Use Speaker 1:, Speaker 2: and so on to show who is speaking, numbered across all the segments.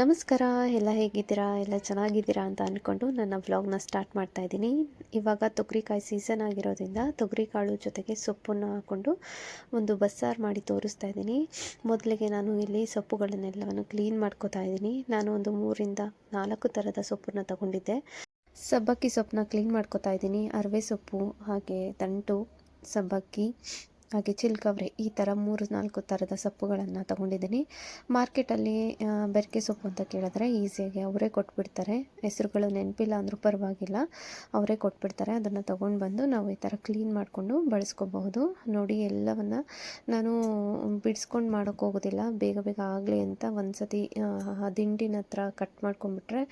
Speaker 1: ನಮಸ್ಕಾರ, ಎಲ್ಲ ಹೇಗಿದ್ದೀರಾ? ಎಲ್ಲ ಚೆನ್ನಾಗಿದ್ದೀರಾ ಅಂತ ಅಂದ್ಕೊಂಡು ನನ್ನ ವ್ಲಾಗ್ನ ಸ್ಟಾರ್ಟ್ ಮಾಡ್ತಾ ಇದ್ದೀನಿ. ಇವಾಗ ತೊಗರಿಕಾಯಿ ಸೀಸನ್ ಆಗಿರೋದ್ರಿಂದ ತೊಗರಿಕಾಳು ಜೊತೆಗೆ ಸೊಪ್ಪನ್ನು ಹಾಕ್ಕೊಂಡು ಒಂದು ಬಸ್ಸಾರು ಮಾಡಿ ತೋರಿಸ್ತಾ ಇದ್ದೀನಿ. ಮೊದಲಿಗೆ ನಾನು ಇಲ್ಲಿ ಸೊಪ್ಪುಗಳನ್ನೆಲ್ಲವನ್ನು ಕ್ಲೀನ್ ಮಾಡ್ಕೋತಾ ಇದ್ದೀನಿ. ನಾನು ಒಂದು ಮೂರಿಂದ ನಾಲ್ಕು ಥರದ ಸೊಪ್ಪನ್ನು ತಗೊಂಡಿದ್ದೆ. ಸಬ್ಬಕ್ಕಿ ಸೊಪ್ಪನ್ನ ಕ್ಲೀನ್ ಮಾಡ್ಕೋತಾ ಇದ್ದೀನಿ. ಅರವೆ ಸೊಪ್ಪು, ಹಾಗೆ ದಂಟು, ಸಬ್ಬಕ್ಕಿ ಹಾಗೆ ಚಿಲ್ಕವ್ರೆ ಈ ಥರ ಮೂರು ನಾಲ್ಕು ಥರದ ಸೊಪ್ಪುಗಳನ್ನು ತಗೊಂಡಿದ್ದೀನಿ. ಮಾರ್ಕೆಟಲ್ಲಿ ಬೆರಕೆ ಸೊಪ್ಪು ಅಂತ ಕೇಳಿದ್ರೆ ಈಸಿಯಾಗಿ ಅವರೇ ಕೊಟ್ಬಿಡ್ತಾರೆ. ಹೆಸರುಗಳು ನೆನಪಿಲ್ಲ ಅಂದರೂ ಪರವಾಗಿಲ್ಲ, ಅವರೇ ಕೊಟ್ಬಿಡ್ತಾರೆ. ಅದನ್ನು ತೊಗೊಂಡು ಬಂದು ನಾವು ಈ ಥರ ಕ್ಲೀನ್ ಮಾಡಿಕೊಂಡು ಬಳಸ್ಕೋಬಹುದು. ನೋಡಿ, ಎಲ್ಲವನ್ನು ನಾನು ಬಿಡಿಸ್ಕೊಂಡು ಮಾಡೋಕ್ಕೋಗೋದಿಲ್ಲ ಬೇಗ ಬೇಗ ಆಗಲಿ ಅಂತ ಒಂದು ಸತಿ ದಿಂಡಿನ ಹತ್ರ ಕಟ್ ಮಾಡ್ಕೊಂಡ್ಬಿಟ್ರೆ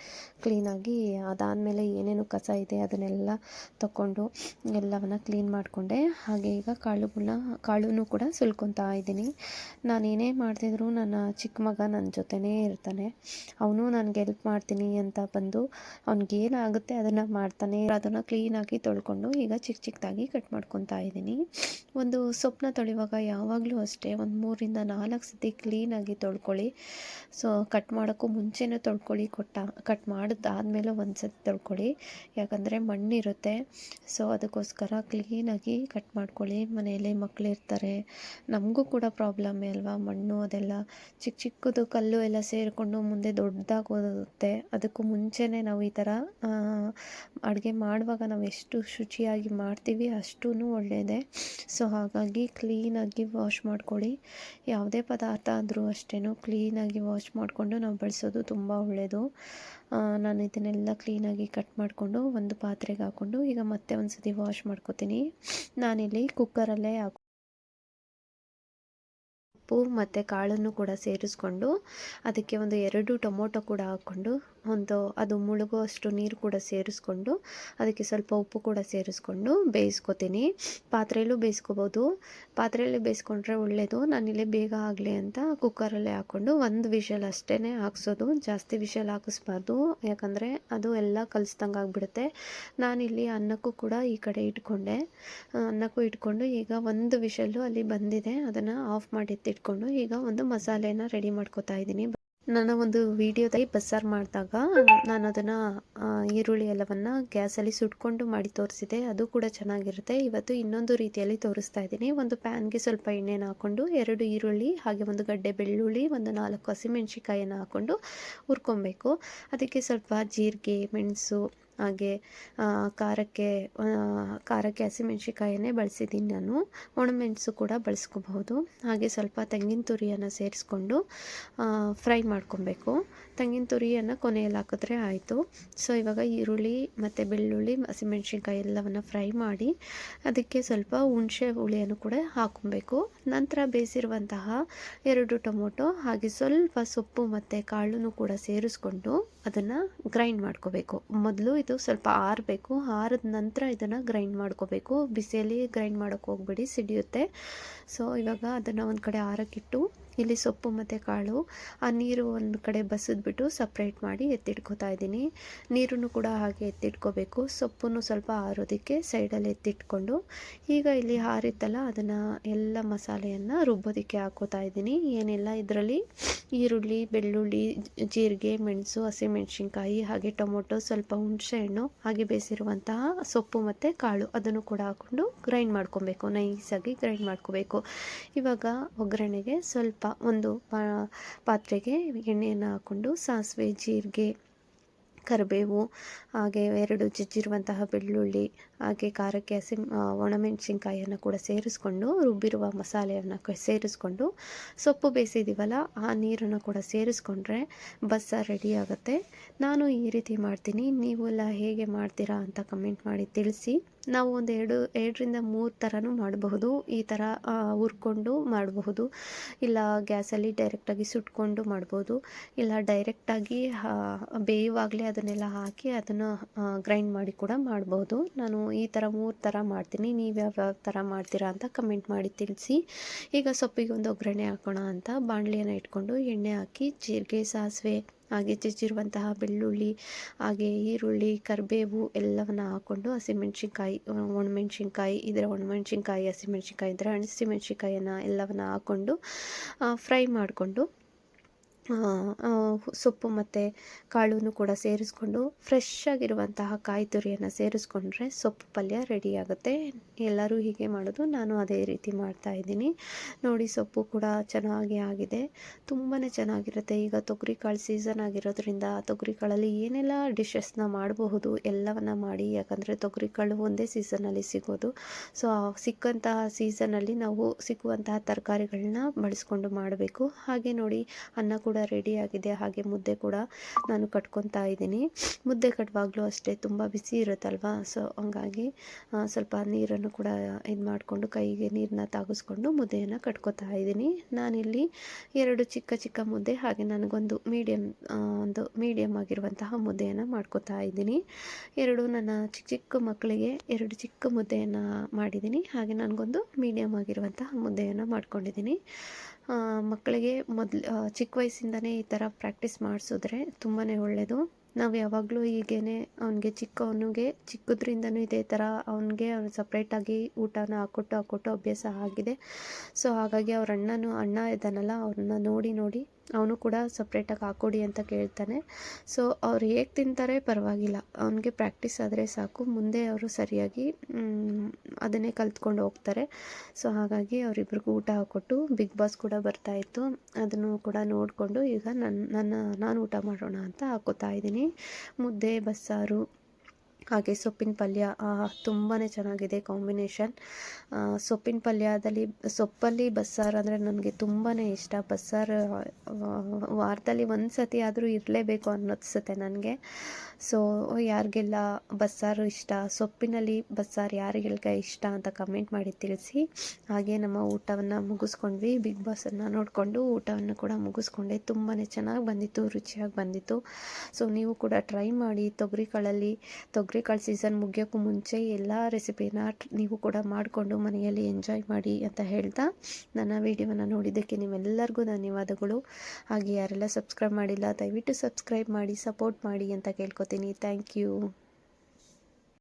Speaker 1: ಕ್ಲೀನಾಗಿ ಅದಾದಮೇಲೆ ಏನೇನು ಕಸ ಇದೆ ಅದನ್ನೆಲ್ಲ ತಗೊಂಡು ಎಲ್ಲವನ್ನು ಕ್ಲೀನ್ ಮಾಡಿಕೊಂಡೆ. ಹಾಗೆ ಈಗ ಕಾಳುಗಳನ್ನ ಕಾಳುನೂ ಕೂಡ ಸುಲ್ಕೊತಾ ಇದ್ದೀನಿ. ನಾನು ಏನೇ ಮಾಡ್ತಿದ್ರು ನನ್ನ ಚಿಕ್ಕ ಮಗ ನನ್ನ ಜೊತೆನೇ ಇರ್ತಾನೆ. ಅವನು ನನಗೆ ಹೆಲ್ಪ್ ಮಾಡ್ತೀನಿ ಅಂತ ಬಂದು ಅವ್ನಿಗೇನಾಗುತ್ತೆ ಅದನ್ನು ಮಾಡ್ತಾನೆ. ಅದನ್ನು ಕ್ಲೀನಾಗಿ ತೊಳ್ಕೊಂಡು ಈಗ ಚಿಕ್ಕ ಚಿಕ್ಕದಾಗಿ ಕಟ್ ಮಾಡ್ಕೊತಾ ಇದ್ದೀನಿ. ಒಂದು ಸೊಪ್ಪನ್ನ ತೊಳೆಯುವಾಗ ಯಾವಾಗಲೂ ಅಷ್ಟೇ ಒಂದು ಮೂರಿಂದ ನಾಲ್ಕು ಸತಿ ಕ್ಲೀನಾಗಿ ತೊಳ್ಕೊಳ್ಳಿ. ಸೊ ಕಟ್ ಮಾಡೋಕ್ಕೂ ಮುಂಚೆನೂ ತೊಳ್ಕೊಳ್ಳಿ. ಕೊಟ್ಟ ಕಟ್ ಮಾಡಿದ್ದಾದ್ಮೇಲೆ ಒಂದು ಸತಿ ತೊಳ್ಕೊಳ್ಳಿ. ಯಾಕಂದರೆ ಮಣ್ಣಿರುತ್ತೆ. ಸೊ ಅದಕ್ಕೋಸ್ಕರ ಕ್ಲೀನಾಗಿ ಕಟ್ ಮಾಡ್ಕೊಳ್ಳಿ. ಮನೆಯಲ್ಲಿ ಮಕ್ಕಳು ಇರ್ತಾರೆ, ನಮಗೂ ಕೂಡ ಪ್ರಾಬ್ಲಮ್ಮೇ ಅಲ್ವಾ? ಮಣ್ಣು ಅದೆಲ್ಲ ಚಿಕ್ಕ ಚಿಕ್ಕದು ಕಲ್ಲು ಎಲ್ಲ ಸೇರಿಕೊಂಡು ಮುಂದೆ ದೊಡ್ಡದಾಗೋಗುತ್ತೆ ಅದಕ್ಕೂ ಮುಂಚೆನೇ ನಾವು ಈ ಥರ ಅಡುಗೆ ಮಾಡುವಾಗ ನಾವು ಎಷ್ಟು ಶುಚಿಯಾಗಿ ಮಾಡ್ತೀವಿ ಅಷ್ಟೂ ಒಳ್ಳೆಯದೇ ಸೊ ಹಾಗಾಗಿ ಕ್ಲೀನಾಗಿ ವಾಶ್ ಮಾಡ್ಕೊಳ್ಳಿ. ಯಾವುದೇ ಪದಾರ್ಥ ಆದರೂ ಅಷ್ಟೇ ಕ್ಲೀನಾಗಿ ವಾಶ್ ಮಾಡಿಕೊಂಡು ನಾವು ಬಳಸೋದು ತುಂಬ ಒಳ್ಳೆಯದು ನಾನು ಇದನ್ನೆಲ್ಲ ಕ್ಲೀನಾಗಿ ಕಟ್ ಮಾಡಿಕೊಂಡು ಒಂದು ಪಾತ್ರೆಗೆ ಹಾಕ್ಕೊಂಡು ಈಗ ಮತ್ತೆ ಒಂದು ಸತಿ ವಾಶ್ ಮಾಡ್ಕೊತೀನಿ. ನಾನಿಲ್ಲಿ ಕುಕ್ಕರಲ್ಲೇ ಹಾಕಿ ಉಪ್ಪು ಮತ್ತು ಕಾಳನ್ನು ಕೂಡ ಸೇರಿಸ್ಕೊಂಡು ಅದಕ್ಕೆ ಒಂದು ಎರಡು ಟೊಮೊಟೊ ಕೂಡ ಹಾಕ್ಕೊಂಡು ಒಂದು ಅದು ಮುಳುಗುವಷ್ಟು ನೀರು ಕೂಡ ಸೇರಿಸ್ಕೊಂಡು, ಅದಕ್ಕೆ ಸ್ವಲ್ಪ ಉಪ್ಪು ಕೂಡ ಸೇರಿಸ್ಕೊಂಡು ಬೇಯಿಸ್ಕೊತೀನಿ. ಪಾತ್ರೆಯಲ್ಲೂ ಬೇಯಿಸ್ಕೋಬೋದು. ಪಾತ್ರೆಯಲ್ಲಿ ಬೇಯಿಸ್ಕೊಂಡ್ರೆ ಒಳ್ಳೆಯದು ನಾನಿಲ್ಲಿ ಬೇಗ ಆಗಲಿ ಅಂತ ಕುಕ್ಕರಲ್ಲೇ ಹಾಕ್ಕೊಂಡು ಒಂದು ವಿಷಲ್ ಅಷ್ಟೇ ಹಾಕ್ಸೋದು. ಜಾಸ್ತಿ ವಿಷಲ್ ಹಾಕಿಸ್ಬಾರ್ದು. ಯಾಕಂದರೆ ಅದು ಎಲ್ಲ ಕಲಿಸ್ದಂಗೆ ಆಗಿಬಿಡುತ್ತೆ. ನಾನಿಲ್ಲಿ ಅನ್ನಕ್ಕೂ ಕೂಡ ಈ ಕಡೆ ಇಟ್ಕೊಂಡೆ. ಅನ್ನಕ್ಕೂ ಇಟ್ಕೊಂಡು ಈಗ ಒಂದು ವಿಷಲ್ಲು ಅಲ್ಲಿ ಬಂದಿದೆ. ಅದನ್ನು ಆಫ್ ಮಾಡಿ ಎತ್ತಿಟ್ಕೊಂಡು ಈಗ ಒಂದು ಮಸಾಲೆನ ರೆಡಿ ಮಾಡ್ಕೊತಾ ಇದ್ದೀನಿ. ನನ್ನ ಒಂದು ವಿಡಿಯೋದಲ್ಲಿ ಬಸ್ಸಾರು ಮಾಡಿದಾಗ ನಾನು ಅದನ್ನು ಈರುಳ್ಳಿ ಎಲ್ಲವನ್ನು ಗ್ಯಾಸಲ್ಲಿ ಸುಟ್ಕೊಂಡು ಮಾಡಿ ತೋರಿಸಿದೆ. ಅದು ಕೂಡ ಚೆನ್ನಾಗಿರುತ್ತೆ. ಇವತ್ತು ಇನ್ನೊಂದು ರೀತಿಯಲ್ಲಿ ತೋರಿಸ್ತಾ ಇದ್ದೀನಿ. ಒಂದು ಪ್ಯಾನ್ಗೆ ಸ್ವಲ್ಪ ಎಣ್ಣೆನ ಹಾಕ್ಕೊಂಡು ಎರಡು ಈರುಳ್ಳಿ, ಹಾಗೆ ಒಂದು ಗಡ್ಡೆ ಬೆಳ್ಳುಳ್ಳಿ, ಒಂದು ನಾಲ್ಕು ಹಸಿಮೆಣ್ಸಿಕಾಯನ್ನು ಹಾಕ್ಕೊಂಡು ಹುರ್ಕೊಬೇಕು. ಅದಕ್ಕೆ ಸ್ವಲ್ಪ ಜೀರಿಗೆ, ಮೆಣಸು ಹಾಗೆ ಖಾರಕ್ಕೆ ಖಾರಕ್ಕೆ ಹಸಿಮೆಣ್ಸಿಕಾಯನ್ನೇ ಬಳಸಿದ್ದೀನಿ ನಾನು. ಒಣಮೆಣಸು ಕೂಡ ಬಳಸ್ಕೋಬಹುದು. ಹಾಗೆ ಸ್ವಲ್ಪ ತೆಂಗಿನ ತುರಿಯನ್ನು ಸೇರಿಸ್ಕೊಂಡು ಫ್ರೈ ಮಾಡ್ಕೊಬೇಕು. ತೆಂಗಿನ ತುರಿಯನ್ನು ಕೊನೆಯಲ್ಲಿ ಹಾಕಿದ್ರೆ ಆಯಿತು. ಸೊ, ಇವಾಗ ಈರುಳ್ಳಿ ಮತ್ತು ಬೆಳ್ಳುಳ್ಳಿ, ಹಸಿಮೆಣ್ಸಿನ್ಕಾಯಿ ಎಲ್ಲವನ್ನು ಫ್ರೈ ಮಾಡಿ ಅದಕ್ಕೆ ಸ್ವಲ್ಪ ಹುಣಸೆ ಹುಳಿಯನ್ನು ಕೂಡ ಹಾಕೊಬೇಕು. ನಂತರ ಬೇಯಿಸಿರುವಂತಹ ಎರಡು ಟೊಮೊಟೊ ಹಾಗೆ ಸ್ವಲ್ಪ ಸೊಪ್ಪು ಮತ್ತು ಕಾಳನ್ನು ಕೂಡ ಸೇರಿಸ್ಕೊಂಡು ಅದನ್ನು ಗ್ರೈಂಡ್ ಮಾಡ್ಕೋಬೇಕು. ಮೊದಲು ಇದು ಸ್ವಲ್ಪ ಆರಬೇಕು. ಆರಿದ ನಂತರ ಇದನ್ನು ಗ್ರೈಂಡ್ ಮಾಡ್ಕೋಬೇಕು. ಬಿಸಿಯಲ್ಲಿ ಗ್ರೈಂಡ್ ಮಾಡೋಕ್ಕೆ ಹೋಗ್ಬೇಡಿ, ಸಿಡಿಯುತ್ತೆ. ಸೊ ಇವಾಗ ಅದನ್ನು ಒಂದು ಕಡೆ ಆರಕ್ಕಿಟ್ಟು ಇಲ್ಲಿ ಸೊಪ್ಪು ಮತ್ತು ಕಾಳು, ಆ ನೀರು ಒಂದು ಕಡೆ ಬಸಿದ್ಬಿಟ್ಟು ಸಪ್ರೇಟ್ ಮಾಡಿ ಎತ್ತಿಟ್ಕೋತಾ ಇದ್ದೀನಿ. ನೀರನ್ನು ಕೂಡ ಹಾಗೆ ಎತ್ತಿಟ್ಕೋಬೇಕು. ಸೊಪ್ಪನ್ನು ಸ್ವಲ್ಪ ಆರೋದಕ್ಕೆ ಸೈಡಲ್ಲಿ ಎತ್ತಿಟ್ಕೊಂಡು, ಈಗ ಇಲ್ಲಿ ಹಾರಿತ್ತಲ್ಲ, ಅದನ್ನು ಎಲ್ಲ ಮಸಾಲೆಯನ್ನು ರುಬ್ಬೋದಕ್ಕೆ ಹಾಕೋತಾ ಇದ್ದೀನಿ. ಏನೆಲ್ಲ, ಇದರಲ್ಲಿ ಈರುಳ್ಳಿ, ಬೆಳ್ಳುಳ್ಳಿ, ಜೀರಿಗೆ, ಮೆಣಸು, ಹಸಿಮೆಣಸಿನ್ಕಾಯಿ, ಹಾಗೆ ಟೊಮೊಟೊ, ಸ್ವಲ್ಪ ಹುಣಸೆಹಣ್ಣು ಹಾಗೆ ಬೇಯಿಸಿರುವಂತಹ ಸೊಪ್ಪು ಮತ್ತು ಕಾಳು ಅದನ್ನು ಕೂಡ ಹಾಕ್ಕೊಂಡು ಗ್ರೈಂಡ್ ಮಾಡ್ಕೊಬೇಕು. ನೈಸಾಗಿ ಗ್ರೈಂಡ್ ಮಾಡ್ಕೋಬೇಕು. ಇವಾಗ ಒಗ್ಗರಣೆಗೆ ಸ್ವಲ್ಪ ಒಂದು ಪಾತ್ರೆಗೆ ಎಣ್ಣೆಯನ್ನು ಹಾಕ್ಕೊಂಡು ಸಾಸಿವೆ ಜೀರಿಗೆ ಕರಿಬೇವು ಹಾಗೆ ಎರಡು ಜಜ್ಜಿರುವಂತಹ ಬೆಳ್ಳುಳ್ಳಿ ಹಾಗೆ ಖಾರಕ್ಕೆ ಹಸಿ ಆ, ಒಣಮೆಣಸಿನ್ಕಾಯಿಯನ್ನು ಕೂಡ ಸೇರಿಸ್ಕೊಂಡು ರುಬ್ಬಿರುವ ಮಸಾಲೆಯನ್ನು ಸೇರಿಸ್ಕೊಂಡು ಸೊಪ್ಪು ಬೇಯಿಸಿದ್ದೀವಲ್ಲ ಆ ನೀರನ್ನು ಕೂಡ ಸೇರಿಸ್ಕೊಂಡ್ರೆ ಬಸ್ಸಾರು ರೆಡಿ ಆಗುತ್ತೆ. ನಾನು ಈ ರೀತಿ ಮಾಡ್ತೀನಿ. ನೀವೆಲ್ಲ ಹೇಗೆ ಮಾಡ್ತೀರಾ ಅಂತ ಕಮೆಂಟ್ ಮಾಡಿ ತಿಳಿಸಿ. ನಾವು ಒಂದು ಎರಡು ಎರಡರಿಂದ ಮೂರು ಥರನೂ ಮಾಡಬಹುದು. ಈ ಥರ ಹುರ್ಕೊಂಡು ಮಾಡಬಹುದು. ಇಲ್ಲ ಗ್ಯಾಸಲ್ಲಿ ಡೈರೆಕ್ಟಾಗಿ ಸುಟ್ಕೊಂಡು ಮಾಡ್ಬೋದು ಇಲ್ಲ ಡೈರೆಕ್ಟಾಗಿ ಬೇಯುವಾಗಲೇ ಅದನ್ನೆಲ್ಲ ಹಾಕಿ ಅದನ್ನು ಗ್ರೈಂಡ್ ಮಾಡಿ ಕೂಡ ಮಾಡ್ಬೋದು. ನಾನು ಈ ಥರ ಮೂರು ಥರ ಮಾಡ್ತೀನಿ. ನೀವು ಯಾವ ಥರ ಮಾಡ್ತೀರಾ ಅಂತ ಕಮೆಂಟ್ ಮಾಡಿ ತಿಳಿಸಿ. ಈಗ ಸೊಪ್ಪಿಗೆ ಒಂದು ಒಗ್ಗರಣೆ ಹಾಕೋಣ ಅಂತ. ಬಾಣಲಿಯನ್ನು ಇಟ್ಕೊಂಡು ಎಣ್ಣೆ ಹಾಕಿ, ಜೀರಿಗೆ, ಸಾಸಿವೆ, ಹಾಗೆ ಜಜ್ಜಿರುವಂತಹ ಬೆಳ್ಳುಳ್ಳಿ, ಹಾಗೆ ಈರುಳ್ಳಿ, ಕರಿಬೇವು ಎಲ್ಲವನ್ನು ಹಾಕ್ಕೊಂಡು ಹಸಿಮೆಣ್ಸಿನ್ಕಾಯಿ ಒಣಮೆಣ್ಸಿನ್ಕಾಯಿ, ಇದ್ರೆ ಒಣಮೆಣ್ಸಿನ್ಕಾಯಿ, ಹಸಿಮೆಣ್ಸಿನ್ಕಾಯಿ ಇದ್ದರೆ ಹಣಸಿಮೆಣ್ಸಿನ್ಕಾಯಿಯನ್ನು ಎಲ್ಲವನ್ನು ಹಾಕ್ಕೊಂಡು ಫ್ರೈ ಮಾಡಿಕೊಂಡು ಸೊಪ್ಪು ಮತ್ತು ಕಾಳನ್ನು ಕೂಡ ಸೇರಿಸ್ಕೊಂಡು ಫ್ರೆಶ್ ಆಗಿರುವಂತಹ ಕಾಯಿ ತುರಿಯನ್ನು ಸೇರಿಸ್ಕೊಂಡ್ರೆ ಸೊಪ್ಪು ಪಲ್ಯ ರೆಡಿ ಆಗುತ್ತೆ. ಎಲ್ಲರೂ ಹೀಗೆ ಮಾಡೋದು, ನಾನು ಅದೇ ರೀತಿ ಮಾಡ್ತಾ ಇದ್ದೀನಿ. ನೋಡಿ, ಸೊಪ್ಪು ಕೂಡ ಚೆನ್ನಾಗಿ ಆಗಿದೆ. ತುಂಬಾ ಚೆನ್ನಾಗಿರುತ್ತೆ. ಈಗ ತೊಗರಿ ಕಾಳು ಸೀಸನ್ ಆಗಿರೋದ್ರಿಂದ ತೊಗರಿ ಕಾಳಲ್ಲಿ ಏನೆಲ್ಲ ಡಿಶಸ್ನ ಮಾಡಬಹುದು, ಎಲ್ಲವನ್ನ ಮಾಡಿ, ಯಾಕಂದರೆ ತೊಗರಿ ಕಾಳು ಒಂದೇ ಸೀಸನಲ್ಲಿ ಸಿಗೋದು. ಸೊ ಸಿಕ್ಕಂತಹ ಸೀಸನಲ್ಲಿ ನಾವು ಸಿಕ್ಕುವಂತಹ ತರಕಾರಿಗಳನ್ನ ಬಳಸ್ಕೊಂಡು ಮಾಡಬೇಕು. ಹಾಗೆ ನೋಡಿ, ಅನ್ನ ಕೂಡ ರೆಡಿ ಆಗಿದೆ. ಹಾಗೆ ಮುದ್ದೆ ಕೂಡ ನಾನು ಕಟ್ಕೊತಾ ಇದ್ದೀನಿ. ಮುದ್ದೆ ಕಟ್ಟುವಾಗಲೂ ಅಷ್ಟೇ ತುಂಬ ಬಿಸಿ ಇರುತ್ತಲ್ವಾ? ಸೊ ಹಂಗಾಗಿ ಸ್ವಲ್ಪ ನೀರನ್ನು ಕೂಡ ಇದು ಮಾಡಿಕೊಂಡು ಕೈಗೆ ನೀರನ್ನ ತಾಗಿಸ್ಕೊಂಡು ಮುದ್ದೆಯನ್ನು ಕಟ್ಕೊತಾ ಇದ್ದೀನಿ. ನಾನಿಲ್ಲಿ ಎರಡು ಚಿಕ್ಕ ಚಿಕ್ಕ ಮುದ್ದೆ, ಹಾಗೆ ನನಗೊಂದು ಮೀಡಿಯಮ್ ಒಂದು ಮೀಡಿಯಮ್ ಆಗಿರುವಂತಹ ಮುದ್ದೆಯನ್ನು ಮಾಡ್ಕೊತಾ ಇದ್ದೀನಿ. ಎರಡು ನನ್ನ ಚಿಕ್ಕ ಚಿಕ್ಕ ಮಕ್ಕಳಿಗೆ ಎರಡು ಚಿಕ್ಕ ಮುದ್ದೆಯನ್ನು ಮಾಡಿದ್ದೀನಿ. ಹಾಗೆ ನನಗೊಂದು ಮೀಡಿಯಮ್ ಆಗಿರುವಂತಹ ಮುದ್ದೆಯನ್ನು ಮಾಡ್ಕೊಂಡಿದ್ದೀನಿ. ಮಕ್ಕಳಿಗೆ ಮೊದಲು ಚಿಕ್ಕ ವಯಸ್ಸಿಂದನೇ ಈ ಥರ ಪ್ರಾಕ್ಟೀಸ್ ಮಾಡಿಸಿದ್ರೆ ತುಂಬಾ ಒಳ್ಳೆಯದು ನಾವು ಯಾವಾಗಲೂ ಹೀಗೇ ಅವನಿಗೆ ಚಿಕ್ಕವನಿಗೆ ಚಿಕ್ಕದ್ರಿಂದನೂ ಇದೇ ಥರ ಅವನಿಗೆ ಅವ್ನು ಸಪ್ರೇಟಾಗಿ ಊಟನ ಹಾಕ್ಕೊಟ್ಟು ಹಾಕ್ಕೊಟ್ಟು ಅಭ್ಯಾಸ ಆಗಿದೆ. ಸೊ ಹಾಗಾಗಿ ಅವ್ರ ಅಣ್ಣನೂ, ಅಣ್ಣ ಇದ್ದಾನಲ್ಲ ಅವ್ರನ್ನ ನೋಡಿ ನೋಡಿ ಅವನು ಕೂಡ ಸಪ್ರೇಟಾಗಿ ಹಾಕ್ಕೊಡಿ ಅಂತ ಕೇಳ್ತಾನೆ. ಸೊ ಅವ್ರು ಹೇಗೆ ತಿಂತಾರೆ ಪರವಾಗಿಲ್ಲ. ಅವನಿಗೆ ಪ್ರಾಕ್ಟೀಸ್ ಆದರೆ ಸಾಕು. ಮುಂದೆ ಅವರು ಸರಿಯಾಗಿ ಅದನ್ನೇ ಕಲ್ತ್ಕೊಂಡು ಹೋಗ್ತಾರೆ. ಸೊ ಹಾಗಾಗಿ ಅವರಿಬ್ರಿಗೂ ಊಟ ಹಾಕ್ಕೊಟ್ಟು ಬಿಗ್ ಬಾಸ್ ಕೂಡ ಬರ್ತಾಯಿತ್ತು ಅದನ್ನು ಕೂಡ ನೋಡಿಕೊಂಡು ಈಗ ನನ್ನ ನನ್ನ, ನಾನು ಊಟ ಮಾಡೋಣ ಅಂತ ಹಾಕೋತಾ ಇದ್ದೀನಿ. ಮುದ್ದೆ, ಬಸ್ಸಾರು ಹಾಗೆ ಸೊಪ್ಪಿನ ಪಲ್ಯ ತುಂಬಾ ಚೆನ್ನಾಗಿದೆ ಕಾಂಬಿನೇಷನ್. ಸೊಪ್ಪಿನ ಪಲ್ಯದಲ್ಲಿ, ಸೊಪ್ಪಲ್ಲಿ ಬಸ್ಸಾರು ಅಂದರೆ ನನಗೆ ತುಂಬಾ ಇಷ್ಟ. ಬಸ್ಸಾರು ವಾರದಲ್ಲಿ ಒಂದು ಸತಿ ಆದರೂ ಇರಲೇಬೇಕು ಅನ್ನಿಸುತ್ತೆ ನನಗೆ. ಸೊ ಯಾರಿಗೆಲ್ಲ ಬಸ್ಸಾರು ಇಷ್ಟ, ಸೊಪ್ಪಿನಲ್ಲಿ ಬಸ್ಸಾರು ಯಾರಿಗೆಲ್ಲ ಇಷ್ಟ ಅಂತ ಕಮೆಂಟ್ ಮಾಡಿ ತಿಳಿಸಿ. ಹಾಗೆ ನಮ್ಮ ಊಟವನ್ನು ಮುಗಿಸ್ಕೊಂಡ್ವಿ. ಬಿಗ್ ಬಾಸನ್ನು ನೋಡಿಕೊಂಡು ಊಟವನ್ನು ಕೂಡ ಮುಗಿಸ್ಕೊಂಡೆ. ತುಂಬಾ ಚೆನ್ನಾಗಿ ಬಂದಿತ್ತು, ರುಚಿಯಾಗಿ ಬಂದಿತ್ತು. ಸೊ ನೀವು ಕೂಡ ಟ್ರೈ ಮಾಡಿ ತೊಗರಿ ಕಾಳಲ್ಲಿ ತೊಗರಿ ಕಾಳು ಸೀಸನ್ ಮುಗಿಯೋಕ್ಕೂ ಮುಂಚೆ ಎಲ್ಲ ರೆಸಿಪಿನ ನೀವು ಕೂಡ ಮಾಡಿಕೊಂಡು ಮನೆಯಲ್ಲಿ ಎಂಜಾಯ್ ಮಾಡಿ ಅಂತ ಹೇಳ್ತಾ ನನ್ನ ವಿಡಿಯೋವನ್ನು ನೋಡಿದ್ದಕ್ಕೆ ನಿಮ್ಮೆಲ್ಲರಿಗೂ ಧನ್ಯವಾದಗಳು. ಹಾಗೆ ಯಾರೆಲ್ಲ ಸಬ್ಸ್ಕ್ರೈಬ್ ಮಾಡಿಲ್ಲ, ದಯವಿಟ್ಟು ಸಬ್ಸ್ಕ್ರೈಬ್ ಮಾಡಿ ಸಪೋರ್ಟ್ ಮಾಡಿ ಅಂತ ಕೇಳ್ಕೊತೀನಿ. Thank you